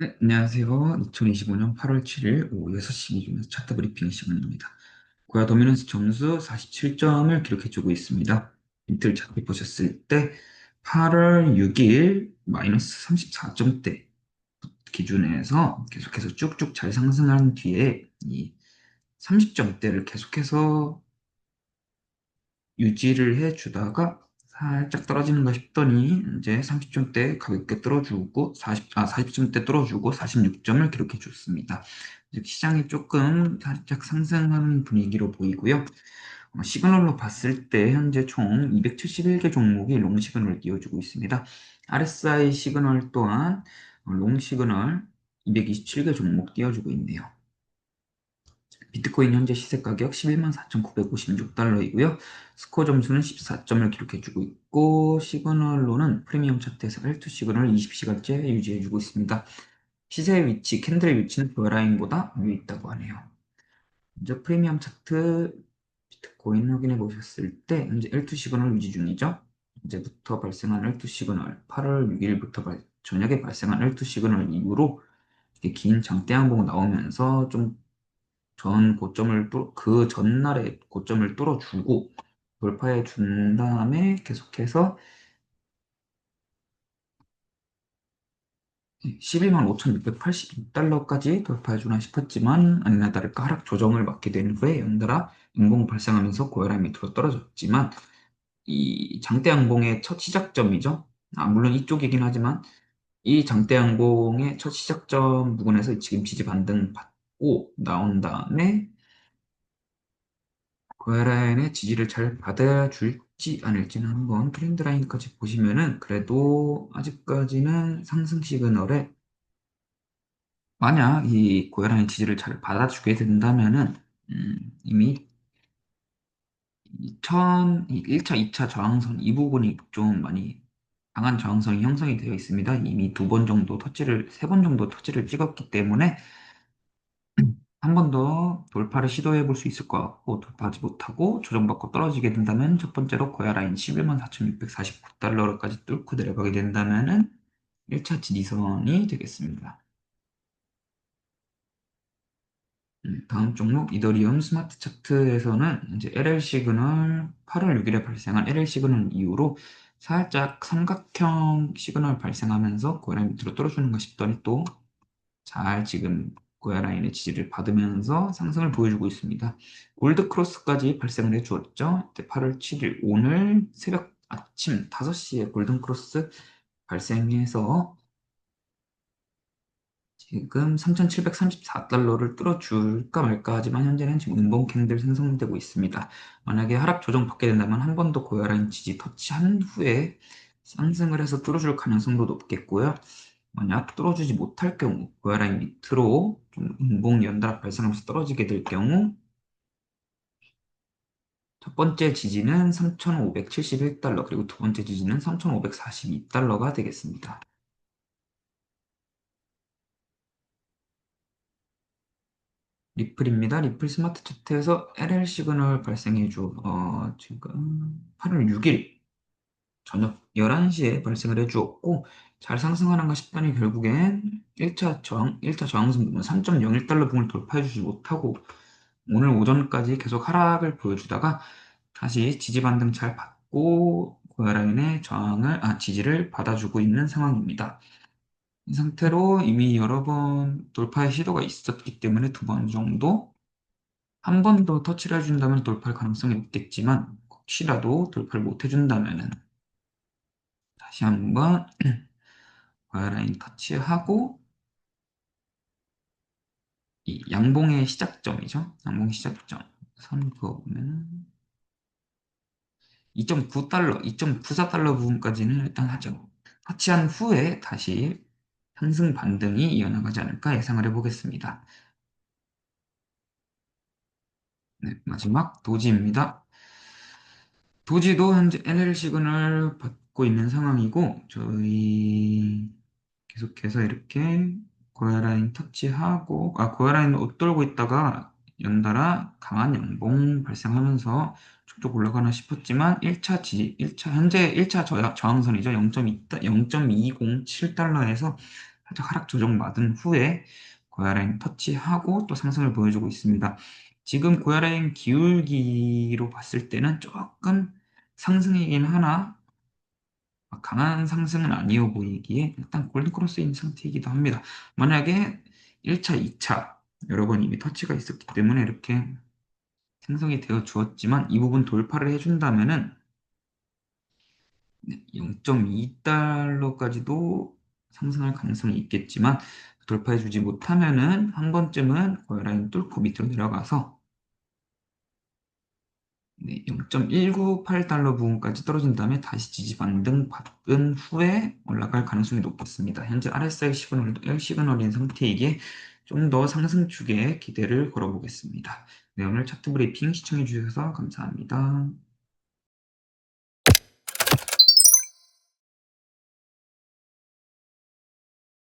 네, 안녕하세요. 2025년 8월 7일 오후 6시 기준에서 차트 브리핑 시간입니다. 고야 도미넌스 점수 47점을 기록해주고 있습니다. 이틀 차트 보셨을 때 8월 6일 마이너스 34점대 기준에서 계속해서 쭉쭉 잘 상승한 뒤에 이 30점대를 계속해서 유지를 해주다가 살짝 떨어지는가 싶더니 이제 30점 대 가볍게 뚫어주고 40, 아, 40점 대 뚫어주고 46점을 기록해 줬습니다. 시장이 조금 살짝 상승하는 분위기로 보이고요. 어, 시그널로 봤을 때 현재 총 271개 종목이 롱 시그널을 띄워주고 있습니다. RSI 시그널 또한 롱 시그널 227개 종목 띄워주고 있네요. 비트코인 현재 시세 가격 11만 4,956달러이고요. 스코어 점수는 14점을 기록해주고 있고 시그널로는 프리미엄 차트에서 L2 시그널 20시간째 유지해주고 있습니다. 시세 위치, 캔들 위치는 그라인보다 위에 있다고 하네요. 먼저 프리미엄 차트 비트코인 확인해 보셨을 때 현재 L2 시그널 유지 중이죠. 이제부터 발생한 L2 시그널 8월 6일부터 발, 저녁에 발생한 L2 시그널 이후로 긴 장대 항봉 나오면서 좀 전 고점을 뚫, 그 전날에 고점을 뚫어주고 돌파해 준 다음에 계속해서 11만 5,682달러까지 돌파해 주나 싶었지만 아니나 다를까 하락 조정을 맞게 된 후에 연달아 인공 발생하면서 고혈압 밑으로 떨어졌지만 이 장대 양봉의 첫 시작점이죠. 아, 물론 이쪽이긴 하지만 이 장대 양봉의 첫 시작점 부분에서 지금 지지 반등 받 고 나온 다음에 고야라인의 지지를 잘 받아줄지 않을지는 한번 트렌드 라인까지 보시면은 그래도 아직까지는 상승 시그널에 만약 이 고야라인 지지를 잘 받아주게 된다면은 음, 이미 2000, 1차, 2차 저항선 이 부분이 좀 많이 강한 저항선이 형성이 되어 있습니다. 이미 두 번 정도 터치를, 세 번 정도 터치를 찍었기 때문에 한 번 더 돌파를 시도해 볼 수 있을 것 같고 돌파하지 못하고 조정받고 떨어지게 된다면 첫 번째로 고야 라인 11만 4,649달러까지 뚫고 내려가게 된다면은 1차 지지선이 되겠습니다. 음, 다음 종목 이더리움 스마트 차트에서는 이제 LL 시그널 8월 6일에 발생한 LL 시그널 이후로 살짝 삼각형 시그널 발생하면서 라인 밑으로 떨어지는 가 싶더니 또 잘 지금 고야 라인의 지지를 받으면서 상승을 보여주고 있습니다. 골드 크로스까지 발생을 해주었죠. 8월 7일 오늘 새벽 아침 5시에 골든 크로스 발생해서 지금 3,734달러를 뚫어줄까 말까 하지만 현재는 지금 음봉 캔들 생성되고 있습니다. 만약에 하락 조정 받게 된다면 한 번 더 고야 라인 지지 터치한 후에 상승을 해서 뚫어줄 가능성도 높겠고요. 만약 뚫어주지 못할 경우 고야라인 밑으로 좀 음봉 연달아 발생하면서 떨어지게 될 경우 첫 번째 지지는 3,571달러 그리고 두 번째 지지는 3,542달러가 되겠습니다. 리플입니다. 리플 스마트 차트에서 LL 시그널 발생해줘 어, 지금 8월 6일 저녁 11시에 발생을 해주었고 잘 상승하는가 싶더니 결국엔 1차 저항, 1차 저항선 부분 3.01달러 부분을 돌파해주지 못하고 오늘 오전까지 계속 하락을 보여주다가 다시 지지 반등 잘 받고 고야라인의 저항을, 아, 지지를 받아주고 있는 상황입니다. 이 상태로 이미 여러 번 돌파의 시도가 있었기 때문에 두 번 정도 한 번 더 터치를 해준다면 돌파할 가능성이 있겠지만 혹시라도 돌파를 못 해준다면은 다시 한번 와이라인 터치하고 이 양봉의 시작점이죠. 양봉 시작점 선 그어보면 2.9달러, 2.94달러 부분까지는 일단 하죠. 터치한 후에 다시 상승 반등이 이어나가지 않을까 예상을 해보겠습니다. 네, 마지막 도지입니다. 도지도 현재 LL 시그널 받고 있는 상황이고 저희 계속해서 이렇게 고야 라인 터치하고 아 고야 라인 옷 돌고 있다가 연달아 강한 양봉 발생하면서 쭉쭉 올라가나 싶었지만 1차 지 1차 현재 1차 저하, 저항선이죠. 0.2, 0.207달러에서 살짝 하락 조정 받은 후에 고야 라인 터치하고 또 상승을 보여주고 있습니다. 지금 고야 라인 기울기로 봤을 때는 조금 상승이긴 하나 강한 상승은 아니어 보이기에 일단 골든크로스인 상태이기도 합니다. 만약에 1차, 2차 여러 번 이미 터치가 있었기 때문에 이렇게 생성이 되어 주었지만 이 부분 돌파를 해준다면 은 0.2달러까지도 상승할 가능성이 있겠지만 돌파해주지 못하면 은 한 번쯤은 고라인 뚫고 밑으로 내려가서 네, 0.198달러 부분까지 떨어진 다음에 다시 지지 반등 받은 후에 올라갈 가능성이 높습니다. 현재 RSI 시그널도 시그널인 상태이기에 좀 더 상승 축에 기대를 걸어보겠습니다. 네, 오늘 차트 브리핑 시청해주셔서 감사합니다.